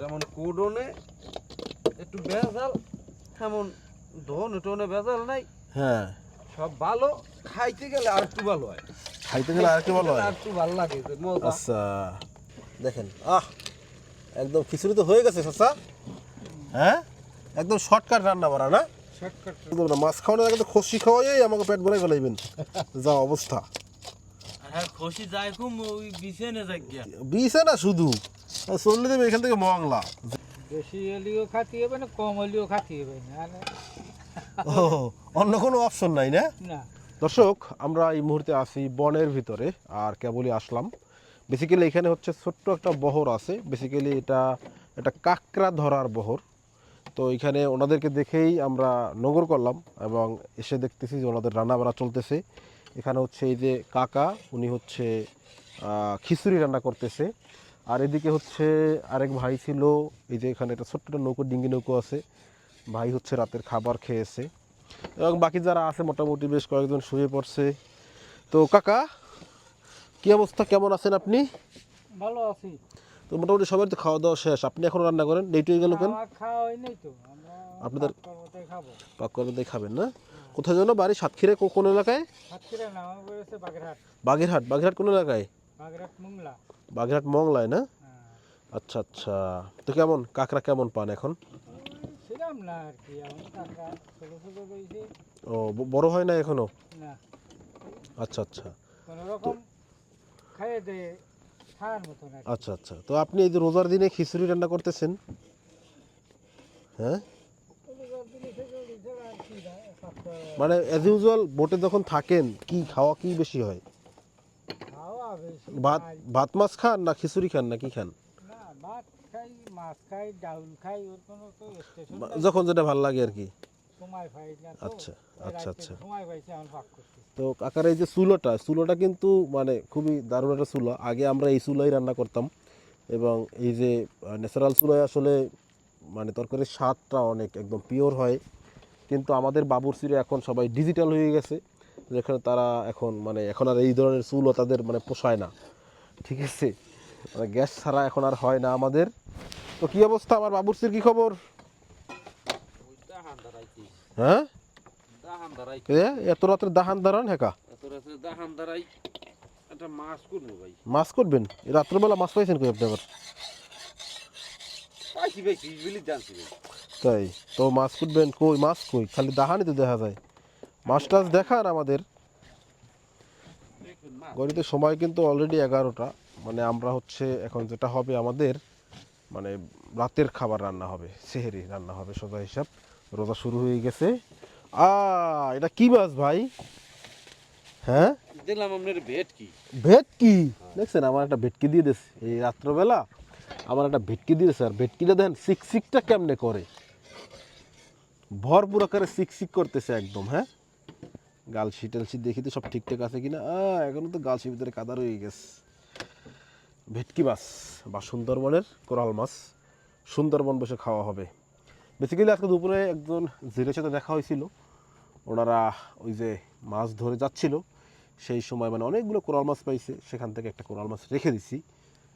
যেমন কোডনে একটু ভেজাল তেমন ধন টনে ভেজাল নাই। হ্যাঁ। সব ভালো খাইতে গেলে আর একটু ভালো হয়। খাইতে গেলে আর কি ভালো হয়? আর একটু ভালো লাগে মজা। আচ্ছা দেখেন আহ একদম খিচুড়ি তো হয়ে গেছে চাচা। হ্যাঁ? একদম শর্টকাট রান্না করা না? শর্টকাট না মাছ খাওয়ানোর আগে তো খসি খাওয়াই আমাকে পেট ভরাই ফেলাইবেন। যা অবস্থা। হ্যাঁ খুশি যায় খুব ওই বিছানে যাক গিয়া বিষে না শুধু? চললে দেবে এখান থেকে মংলা। বেশি হলেও খাতি হবে না কম হলেও খাতি হবে। না না ও অন্য কোনো অপশন নাই না? না। দর্শক আমরা এই মুহূর্তে আছি বনের ভিতরে আর কেবলই আসলাম। বেসিক্যালি এখানে হচ্ছে ছোট্ট একটা বহর আছে। বেসিক্যালি এটা একটা কাকড়া ধরার বহর। তো এখানে ওনাদেরকে দেখেই আমরা নগর করলাম এবং এসে দেখতেছি যে ওনাদের রান্নাবাড়া চলতেছে। এখানে হচ্ছে এই যে কাকা উনি হচ্ছে খিচুড়ি রান্না করতেছে। আর এদিকে হচ্ছে আরেক ভাই ছিল এই যে এখানে একটা ছোট্ট একটা নৌকো ডিঙ্গি নৌকো আছে। ভাই হচ্ছে রাতের খাবার খেয়েছে। এবং বাকি যারা আছে মোটামুটি বেশ কয়েকজন শুয়ে পড়ছে। তো কাকা কি অবস্থা? কেমন আছেন আপনি? ভালো আছি। তো মোটামুটি সবার তো খাওয়া দাওয়া শেষ। আপনি এখন রান্না করেন? লেট হয়ে গেল কেন? আপনাদের- পাক করে দিয়ে খাবেন না? কোথায় যেন বাড়ি সাতক্ষীরে কোন এলাকায়? বাগেরহাট। বাগেরহাট। বাগেরহাট কোন এলাকায়? বাগেরহাট মোংলা। মংলায় না? হ্যাঁ। আচ্ছা আচ্ছা। তো কেমন? কাকড়া কেমন পান এখন? ও বড় হয় না এখনও? আচ্ছা আচ্ছা। আচ্ছা আচ্ছা। তো আপনি এই যে রোজার দিনে খিচুড়ি রান্না করতেছেন? হ্যাঁ? মানে অ্যাজ ইউজুয়াল বোটে যখন থাকেন কি খাওয়া কি বেশি হয়? ভাত ভাত মাছ খান না খিচুড়ি খান না কি খান? যখন যেটা ভালো লাগে আর কি। আচ্ছা, আচ্ছা, আচ্ছা। তো কাকার এই যে চুলোটা চুলোটা কিন্তু মানে খুবই দারুণ একটা চুলো। আগে আমরা এই চুলোই রান্না করতাম। এবং এই যে ন্যাচারাল চুলোয় আসলে মানে তরকারির স্বাদটা অনেক একদম পিওর হয়। কিন্তু আমাদের বাবুর বাবুরচিরে এখন সবাই ডিজিটাল হয়ে গেছে। যেখানে তারা এখন মানে এখন আর এই ধরনের চুলও তাদের মানে পোষায় না। ঠিক আছে? মানে গ্যাস ছাড়া এখন আর হয় না আমাদের। তো কি অবস্থা আমার বাবুরচির কি খবর? হ্যাঁ? এত রাত্রে দাহান দাঁড়ান হেকা এত রাতে দাহান দাঁড়াই একটা মাছ করব ভাই মাছ করবেন রাত্রেবেলা মাছ পাইছেন কই আপনি আবার? পাইছি পাইছি বিলি জানছি তাই তো মাছ কুটবেন কই মাছ কই? খালি দাহানি তো দেখা যায়। মাছ টাছ দেখান আমাদের। গড়িতে সময় কিন্তু অলরেডি এগারোটা। মানে আমরা হচ্ছে এখন যেটা হবে আমাদের মানে রাতের খাবার রান্না হবে সেহেরি রান্না হবে সোজা হিসাব। রোজা শুরু হয়ে গেছে। আ এটা কি মাছ ভাই? হ্যাঁ? দিলাম আপনার ভেট কি ভেটকি দেখছেন আমার একটা ভেটকি দিয়ে দিয়েছে। এই রাত্রবেলা আমার একটা ভেটকি দিয়েছে। আর ভেটকিটা দেখেন সিকসিকটা কেমনে করে? ভরপুর আকারে সিকসিক করতেছে একদম হ্যাঁ? গালসি টালসি দেখি তো সব ঠিকঠাক আছে কিনা? আ, এখনও তো গালসির ভিতরে কাদা রয়ে গেছে। ভেটকি মাছ বা সুন্দরবনের কোরাল মাছ সুন্দরবন বসে খাওয়া হবে। বেসিক্যালি আজকে দুপুরে একজন জিরের সাথে দেখা হয়েছিল। ওনারা ওই যে মাছ ধরে যাচ্ছিল সেই সময় মানে অনেকগুলো কোরাল মাছ পাইছে সেখান থেকে একটা কোরাল মাছ রেখে দিছি।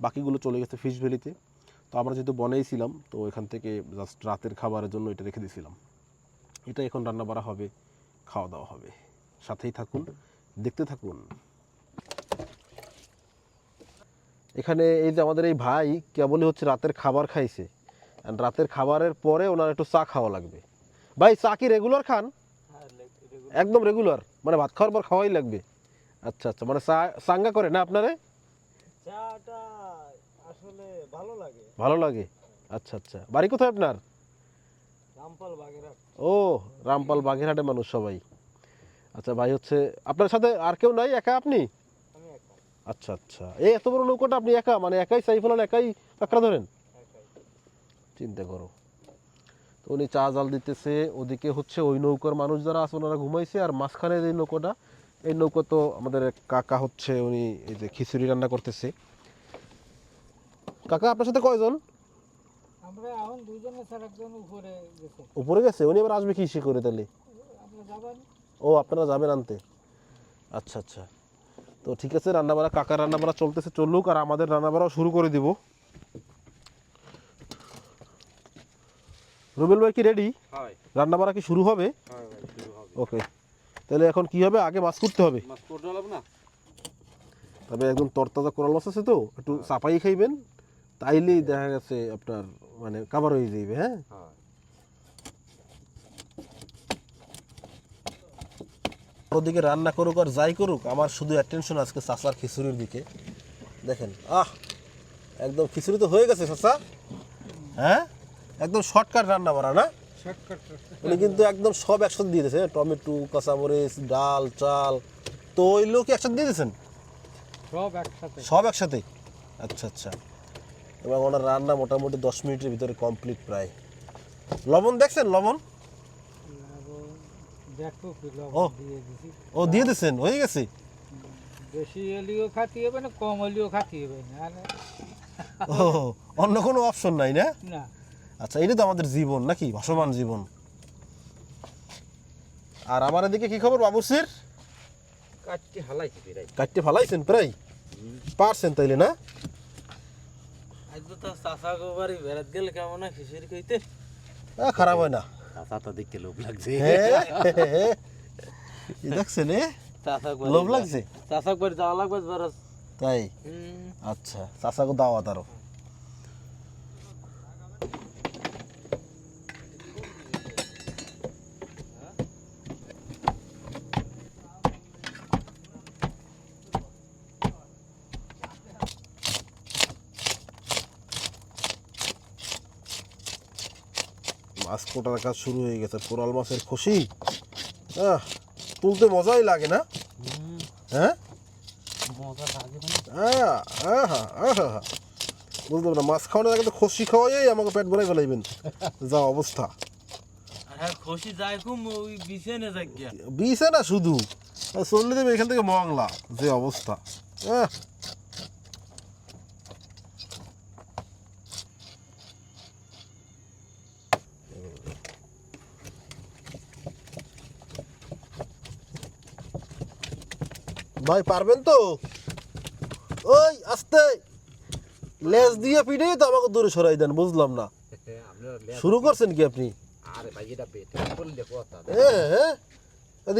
বাকিগুলো চলে গেছে ফিশ ভ্যালিতে তো আমরা যেহেতু বনেই ছিলাম তো এখান থেকে জাস্ট রাতের খাবারের জন্য এটা রেখে দিয়েছিলাম এটা এখন রান্না বাড়া হবে খাওয়া দাওয়া হবে। সাথেই থাকুন দেখতে থাকুন। এখানে এই যে আমাদের এই ভাই কেবলই হচ্ছে রাতের খাবার খাইছে। রাতের খাবারের পরে ওনার একটু চা খাওয়া লাগবে। ভাই চা কি রেগুলার খান? একদম রেগুলার মানে ভাত খাওয়ার পর খাওয়াই লাগবে। আচ্ছা আচ্ছা মানে চা সাঙ্গা করে না আপনারে? আসলে ভালো লাগে। ভালো লাগে? আচ্ছা আচ্ছা বাড়ি কোথায় আপনার? রামপাল বাগেরহাট। ও রামপাল বাগেরহাটে মানুষ সবাই। আচ্ছা ভাই হচ্ছে আপনার সাথে আর কেউ নাই? একা আপনি? আচ্ছা আচ্ছা। এই এত বড় নৌকাটা আপনি একা? মানে একাই সাইফলান একাই কাঁকড়া ধরেন? চিন্তা করো। তো উনি চা জাল দিতেছে ওদিকে হচ্ছে ওই নৌকার মানুষ যারা আছে ওনারা ঘুমাইছে আর মাঝখানের এই নৌকোটা এই নৌকো তো আমাদের কাকা হচ্ছে উনি এই যে খিচুড়ি রান্না করতেছে। কাকা আপনার সাথে কয়জন? আমরা এখন দুজনে স্যার একজন উপরে গেছে। উপরে গেছে? উনি আবার আসবে কি সে করে তাহলে? ও আপনারা যাবেন আনতে। আচ্ছা আচ্ছা। তো ঠিক আছে রান্নাবাড়া কাকার রান্নাবাড়া চলতেছে চলুক আর আমাদের রান্নাবাড়াও শুরু করে দিব। রুবেল ভাই কি রেডি হয়। রান্না বাড়া কি শুরু হবে? হয় ওকে। তাহলে এখন কি হবে? আগে মাছ করতে হবে। তবে একদম তরতাজা কোরাল মাছ আছে তো একটু চাপাই খাইবেন তাইলেই দেখা গেছে আপনার মানে কাবার হয়ে যাইবে হ্যাঁ। ওদিকে রান্না করুক আর যাই করুক আমার শুধু অ্যাটেনশন আজকে চাচার খিচুড়ির দিকে। দেখেন আহ একদম খিচুড়ি তো হয়ে গেছে চাচা। হ্যাঁ? একদম শর্টকাট রান্না করা না? উনি কিন্তু একদম সব একসাথে দিয়ে দিয়েছে টমেটো কাঁচামরিচ ডাল চাল। তো ওই লোক একসাথে দিয়ে দিয়েছেন? সব একসাথে। সব একসাথে? আচ্ছা আচ্ছা। এবং ওনার রান্না মোটামুটি দশ মিনিটের ভিতরে কমপ্লিট প্রায়। লবণ দেখছেন? লবণ? দেখো ও। দিয়ে দিছি। ও দিয়ে দিয়েছেন হয়ে গেছে? বেশি হলেও খাতি হবে না কম হলেও খাতি হবে না ও অন্য কোনো অপশন নাই না? না। আচ্ছা এটা তো আমাদের জীবন নাকি ভাসমান জীবন। আর আমার এদিকে কি খবর বাবুসির কাটকে হালাইছি বেরাই কাটতে ফালাইছেন প্রায়? পারছেন তাইলে না? আজ তো চাষা গোবারি বেড়াত গেলে কেমন না খিচুড়ি খাইতে? খারাপ হয় না। চাচা দেখতে লোভ লাগছে। হ্যাঁ এই দেখছেন লোভ লাগছে? চাষা করে যাওয়া লাগবে তাই? আচ্ছা চাচাকে দাওয়াত আরও মাছ কোটার কাজ শুরু হয়ে গেছে। কোরাল মাছের খুশি? তুলতে মজাই লাগে না? হ্যাঁ? আহা। বুঝলাম না মাছ খাওয়ানোর আগে তো খসি খাওয়াই আমাকে পেট ভরাই ফেলাইবেন। যা অবস্থা। হ্যাঁ বিষে না শুধু। চললে দেবে এখান থেকে মংলা যে অবস্থা। আহ, ভাই পারবেন তো? ওই আস্তে। লেজ দিয়ে পিঠেই তো আমাকে দূরে সরাই দেন বুঝলাম না। শুরু করছেন কি আপনি? আরে ভাই এটা বেটে বললে কথা। হ্যাঁ হ্যাঁ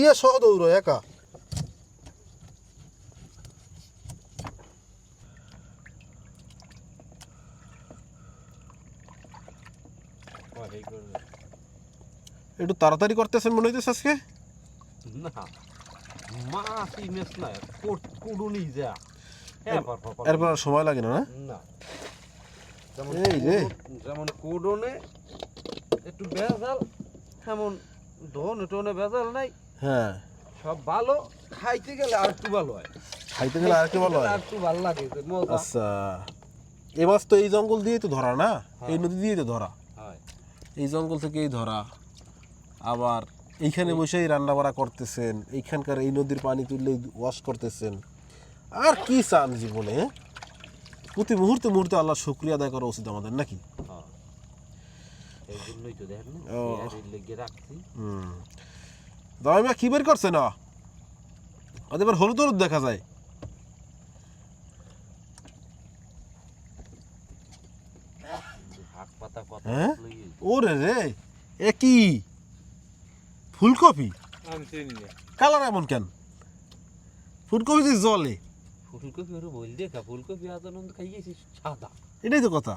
ইয়ে সহ দৌড়ো একা। একটু তাড়াতাড়ি করতেছেন মনে হইতেছে আজকে? না। মাছ ইমেজ না কুড়ুনি যা। হ্যাঁ পার পার পার। এরপর আর সময় লাগে না না? যেমন এই রে। যেমন কোডনে একটু ভেজাল তেমন ধন টনে ভেজাল নাই। হ্যাঁ। সব ভালো খাইতে গেলে আর একটু ভালো হয়। খাইতে গেলে আর কি ভালো হয়। আর একটু ভালো লাগে আচ্ছা। এ মাছ তো এই জঙ্গল দিয়েই তো ধরা না? এই নদী দিয়েই তো ধরা। এই জঙ্গল থেকেই ধরা। আবার এইখানে বসেই রান্না বাড়া করতেছেন এইখানকার এই নদীর পানি তুললেই ওয়াশ করতেছেন। আর কি চান জীবনে হ্যাঁ? প্রতি মুহূর্তে মুহূর্তে আল্লাহ শুক্রিয়া আদায় করা উচিত আমাদের নাকি? হ্যাঁ। মা কি বের করছে না? এবার হলুদ হলুদ দেখা যায়। হ্যাঁ? ওরে রে এ কি? ফুলকপি? আমি চিনি না। কালার এমন কেন? ফুলকপি যে জলে। ফুলকপি ওরে বল দেখা ফুলকপি আদানন্দ খাইয়েছিস সাদা। এটাই তো কথা।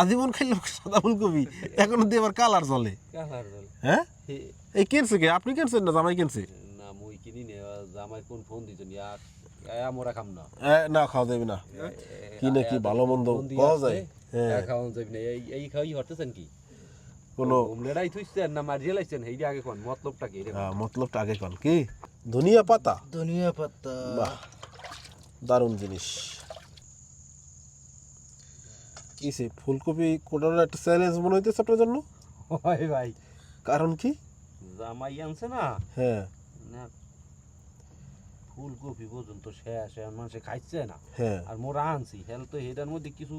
আজীবন খাইলাম সাদা ফুলকপি এখন দিয়ে আবার কালার জলে। কালার জল। হ্যাঁ? হে, এই কিনছে কে? আপনি কিনছেন না জামাই কিনছে? না মই কিনি নে জামাই কোন ফোন দিত নি? আর আমরা খাম না। এ, না খাওয়া যাবে না। কি না কি ভালো মন্দ পাওয়া যায়? হ্যাঁ। খাওয়ান যাবে না। এই এই খাওয়াই হরতেছেন কি? কোনো লড়াই থুইছেন না মারিয়ে লাইছেন? এইটা আগে কোন মতলবটা কি? হ্যাঁ, মতলবটা আগে কন কি? ধনিয়া পাতা? ধনিয়া পাতা। বাহ দারুণ জিনিস। কিসে ফুলকপি কোটানোর একটা চ্যালেঞ্জ মনে হইতেছে আপনার জন্য? হয় ভাই। কারণ কি? জামাই আনছে না? হ্যাঁ। না ফুলকপি পর্যন্ত শেষ এখন মানুষে খাইছে না। হ্যাঁ। আর মোরা আনছি হেল তো এটার মধ্যে কিছু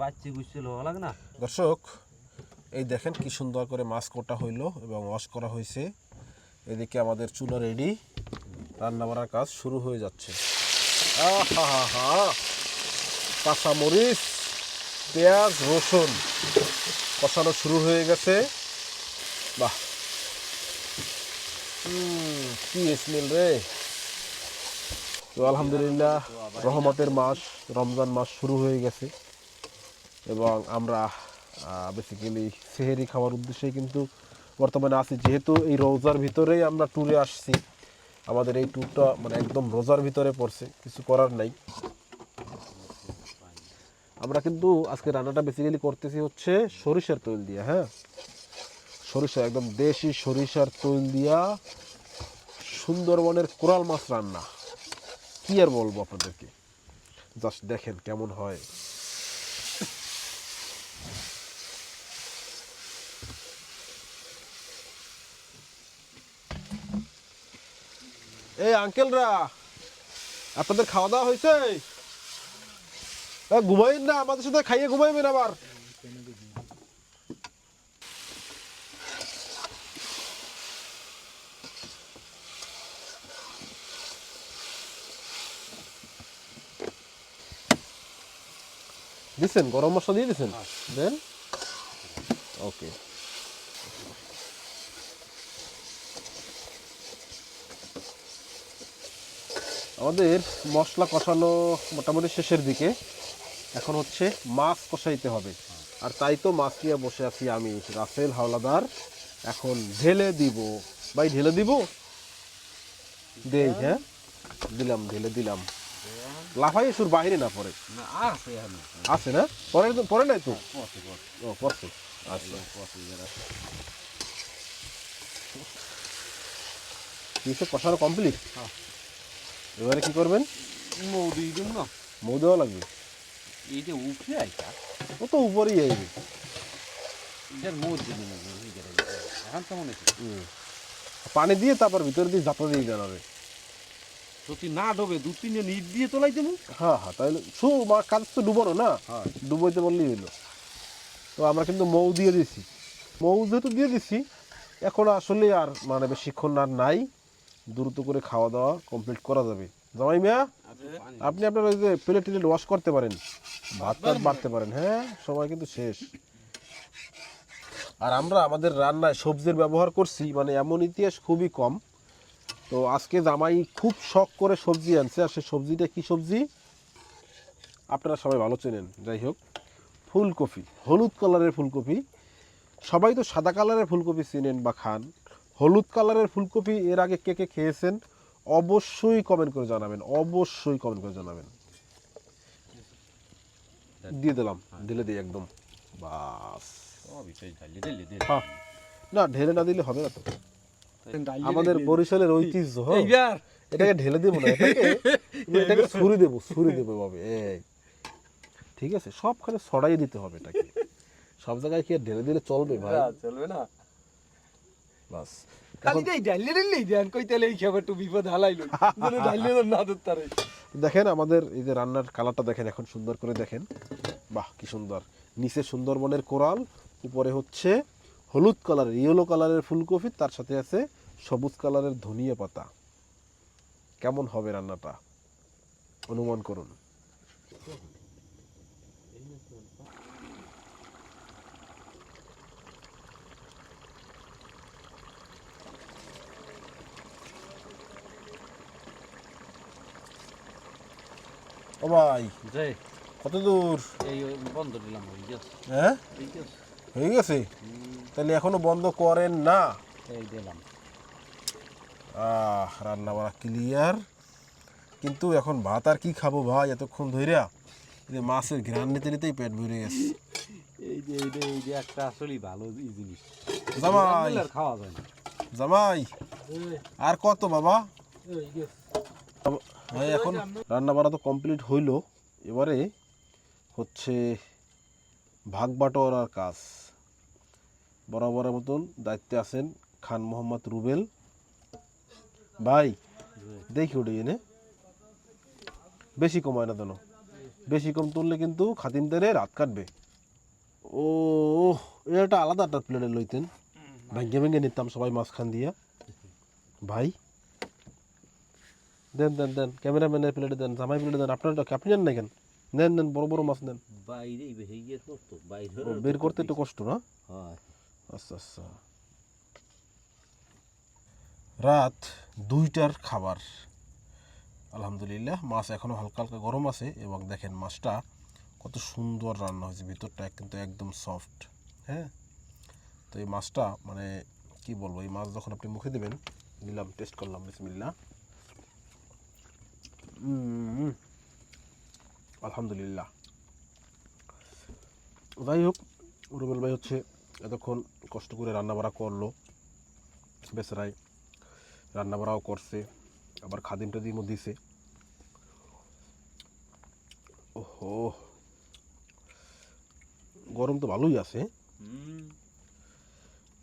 বাচ্চা গুছিল লাগে না? দর্শক এই দেখেন কি সুন্দর করে মাছ কোটা হইল এবং ওয়াশ করা হয়েছে এদিকে আমাদের চুলা রেডি রান্না বাড়ার কাজ শুরু হয়ে যাচ্ছে। কাঁচা মরিচ, পেঁয়াজ, রসুন কষানো শুরু হয়ে গেছে। বাহ! কি স্মেল রে! তো আলহামদুলিল্লাহ, রহমতের মাস, রমজান মাস শুরু হয়ে গেছে। এবং আমরা বেসিক্যালি সেহেরি খাওয়ার উদ্দেশ্যেই কিন্তু বর্তমানে আছি। যেহেতু এই রোজার ভিতরেই আমরা ট্যুরে আসছি, আমাদের এই ট্যুরটা মানে একদম রোজার ভিতরে পড়ছে, কিছু করার নাই। আমরা কিন্তু আজকে রান্নাটা বেসিক্যালি করতেছি হচ্ছে সরিষার তৈল দিয়ে হ্যাঁ? সরিষা, একদম দেশি সরিষার তৈল দিয়া সুন্দরবনের কোরাল মাছ রান্না। কি আর বলব আপনাদেরকে? জাস্ট দেখেন কেমন হয়। এই আঙ্কেলরা আপনাদের খাওয়া দাওয়া হয়েছে ঘুমাইন না আমাদের সাথে খাইয়ে ঘুমাইবেন আবার। দিচ্ছেন গরম মশলা দিয়ে দিচ্ছেন দেন। ওকে। আমাদের মশলা কষানো মোটামুটি শেষের দিকে। এখন হচ্ছে মাছ কষাইতে হবে। আর তাই তো মাছ নিয়ে বসে আছি আমি রাসেল হাওলাদার। এখন ঢেলে দিব। ভাই ঢেলে দিব? দেই হ্যাঁ? দিলাম ঢেলে দিলাম। লাফাই সুর বাইরে না পড়ে না আছে না? পরে পরে নাই তো? পথে ও পড়ছে। আচ্ছা। কিছু কষানো কমপ্লিট? হ্যাঁ। এবারে কি করবেন? মৌদি দিন না। মৌ দেওয়া লাগবে। এই যে উঠে আইতা ও তো উপরেই আইবে এটার মৌদ দিন এখন তো মনে পানি দিয়ে তারপর ভিতরে দিয়ে জাপা দিয়ে জানাবে যদি না ডোবে দু তিনজন ইট দিয়ে তোলাই দেবো হ্যাঁ হ্যাঁ তাহলে শু মা কাজ তো ডুবানো না হ্যাঁ। ডুবোইতে বললেই হলো তো আমরা কিন্তু মৌ দিয়ে দিছি। মৌ যেহেতু দিয়ে দিছি এখন আসলে আর মানে বেশিক্ষণ আর নাই। দ্রুত করে খাওয়া দাওয়া কমপ্লিট করা যাবে। জামাই মিয়া, আপনি আপনার ওই যে প্লেট টেলেট ওয়াশ করতে পারেন। ভাত টাত বাড়তে পারেন হ্যাঁ সময় কিন্তু শেষ। আর আমরা আমাদের রান্নায় সবজির ব্যবহার করছি মানে এমন ইতিহাস খুবই কম। তো আজকে জামাই খুব শখ করে সবজি আনছে, আর সেই সবজিটা কি সবজি? আপনারা সবাই ভালো চেনেন, যাই হোক। ফুলকপি, হলুদ কালারের ফুলকপি। সবাই তো সাদা কালারের ফুলকপি চিনেন বা খান। হলুদ কালারের ফুলকপি এর আগে কে কে খেয়েছেন অবশ্যই কমেন্ট করে জানাবেন অবশ্যই কমেন্ট করে জানাবেন। দিয়ে দিলাম ঢেলে দিই একদম। বাস। হ্যাঁ। না ঢেলে না দিলে হবে না তো। আমাদের বরিশালের ঐতিহ্য হ্যাঁ। এটাকে ঢেলে দেবো না এটাকে এটাকে ছুরি দেবো ছুরি দেবো ভাবে এই। ঠিক আছে? সবখানে ছড়াই দিতে হবে এটাকে। সব জায়গায় কি ঢেলে দিলে চলবে ভাই? চলবে না। বাস। খালি দেই ডাইলে ডাইলে দেন কই তাহলে এই বিপদ হালাইলো যেন ডাইলে না ধরতারে দেখেন আমাদের এই যে রান্নার কালারটা দেখেন এখন সুন্দর করে দেখেন। বাহ কি সুন্দর। নিচে সুন্দরবনের কোরাল উপরে হচ্ছে হলুদ কালারের ইয়েলো কালারের ফুলকপি তার সাথে আছে সবুজ কালারের ধনিয়া পাতা। কেমন হবে রান্নাটা? অনুমান করুন। ও ভাই। যে কত দূর? এই বন্ধ দিলাম ওই গেছে। হ্যাঁ? হয়ে গেছে। তাহলে এখনও বন্ধ করেন না? এই দিলাম। আহ রান্না বাড়া ক্লিয়ার কিন্তু এখন ভাত আর কি খাব ভাই এতক্ষণ ধইরা? যে মাছের ঘ্রাণ নিতে নিতেই পেট ভরে গেছে। এই যে এই যে এই যে একটা আসলেই ভালো এই জিনিস। জামাই। খাওয়া যায় না। জামাই। আর কত বাবা ভাই, এখন রান্না বাড়া তো কমপ্লিট হইল। এবারে হচ্ছে ভাগ বাটোয়ারার কাজ। বরাবরের মতন দায়িত্বে আছেন খান মোহাম্মদ রুবেল। ভাই, দেখি ওটা এনে। বেশি কমায় না কেন বেশি কম তুললে কিন্তু খাতিমদারে রাত কাটবে। ও এটা আলাদা একটা প্লেটে লইতেন। ভেঙে ভেঙে নিতাম সবাই মাঝখান দিয়া। ভাই দেন দেন দেন। ক্যামেরাম্যানের প্লেটে দেন জামাই প্লেটে দেন। আপনার আপনি জান না কেন? নেন নেন বড় বড় মাছ নেন। বাইরে বের করতে একটু কষ্ট না? আচ্ছা আচ্ছা। রাত দুইটার খাবার। আলহামদুলিল্লাহ মাছ এখনও হালকা হালকা গরম আছে এবং দেখেন মাছটা কত সুন্দর রান্না হয়েছে ভিতরটা কিন্তু একদম সফট হ্যাঁ? তো এই মাছটা মানে কি বলব এই মাছ যখন আপনি মুখে দেবেন নিলাম টেস্ট করলাম বিসমিল্লা আলহামদুলিল্লাহ। যাই হোক রুবেল ভাই হচ্ছে এতক্ষণ কষ্ট করে রান্নাবাড়া করল বেচারাই রান্নাবাড়াও করছে আবার খাদিম টাদিমও দিছে। ওহো গরম তো ভালোই আছে।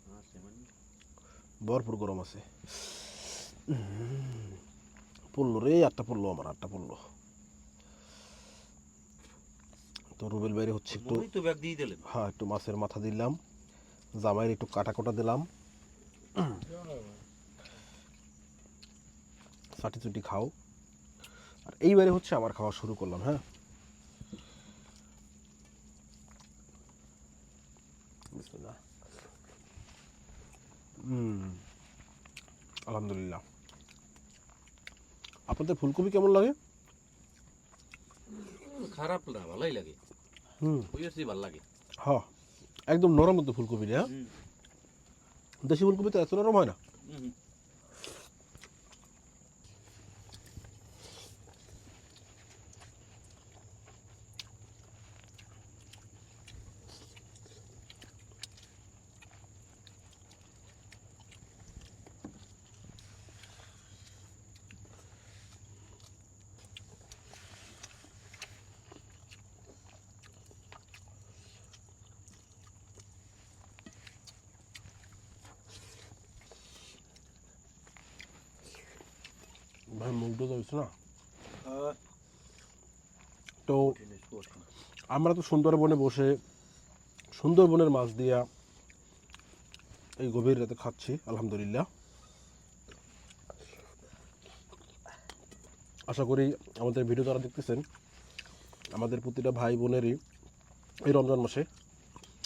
মানে। ভরপুর গরম আছে। পড়ল রে আটটা পড়ল আমার আটটা পড়ল। তো রুবেল বাইরে হচ্ছে একটু হ্যাঁ একটু মাছের মাথা দিলাম জামাইয়ের একটু কাটা কোটা দিলাম। চাটি চুটি খাও। আর এইবারে হচ্ছে আবার খাওয়া শুরু করলাম হ্যাঁ। আলহামদুলিল্লাহ। আপনাদের ফুলকপি কেমন লাগে? খারাপ না ভালোই লাগে। হুম। বুঝেছি ভালো লাগে। হ্যাঁ একদম নরম মতো ফুলকপি হ্যাঁ দেশি ফুলকপি তো এত নরম হয় না? মুগ্ধ না তো আমরা তো সুন্দরবনে বসে সুন্দরবনের মাছ দিয়া এই গভীর রাতে খাচ্ছি আলহামদুলিল্লাহ আশা করি আমাদের ভিডিও যারা দেখতেছেন আমাদের প্রতিটা ভাই বোনেরই এই রমজান মাসে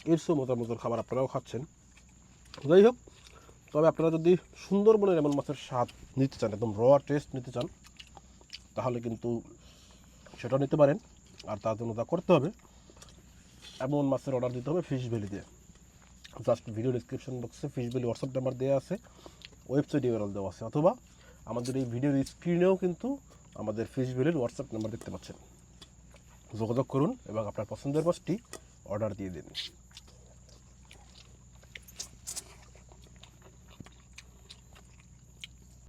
এর সব মজার মজার খাবার আপনারাও খাচ্ছেন যাই হোক তবে আপনারা যদি সুন্দরবনের এমন মাছের স্বাদ নিতে চান, একদম র টেস্ট নিতে চান, তাহলে কিন্তু সেটা নিতে পারেন। আর তার জন্য তা করতে হবে, এমন মাছের অর্ডার দিতে হবে ফিশ ভ্যালি দিয়ে। Just video description box Fish Valley WhatsApp number দেওয়া আছে ওয়েবসাইট ইউআরএল দেওয়া আছে, অথবা আমাদের এই ভিডিওর স্ক্রিনেও কিন্তু আমাদের ফিশ ভ্যালির হোয়াটসঅ্যাপ নাম্বার দেখতে পাচ্ছেন। যোগাযোগ করুন এবং আপনার পছন্দের মাছটি অর্ডার দিয়ে দিন।